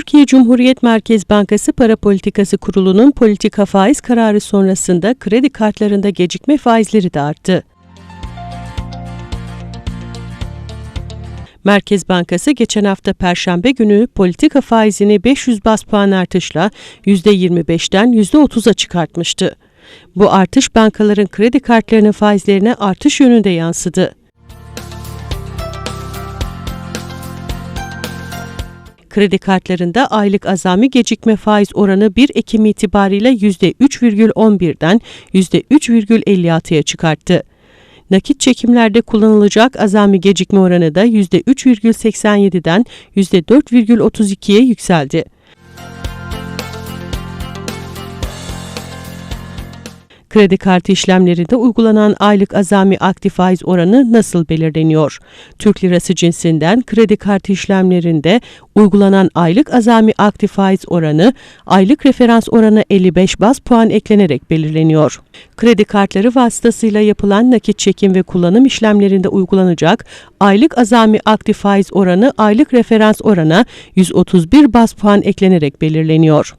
Türkiye Cumhuriyet Merkez Bankası Para Politikası Kurulu'nun politika faiz kararı sonrasında kredi kartlarında gecikme faizleri de arttı. Merkez Bankası geçen hafta Perşembe günü politika faizini 500 bas puan artışla %25'ten %30'a çıkartmıştı. Bu artış bankaların kredi kartlarının faizlerine artış yönünde yansıdı. Kredi kartlarında aylık azami gecikme faiz oranı 1 Ekim itibariyle %3,11'den %3,56'ya çıkarttı. Nakit çekimlerde kullanılacak azami gecikme oranı da %3,87'den %4,32'ye yükseldi. Kredi kartı işlemlerinde uygulanan aylık azami aktif faiz oranı nasıl belirleniyor? Türk lirası cinsinden kredi kartı işlemlerinde uygulanan aylık azami aktif faiz oranı aylık referans oranı 55 bas puan eklenerek belirleniyor. Kredi kartları vasıtasıyla yapılan nakit çekim ve kullanım işlemlerinde uygulanacak aylık azami aktif faiz oranı aylık referans orana 131 bas puan eklenerek belirleniyor.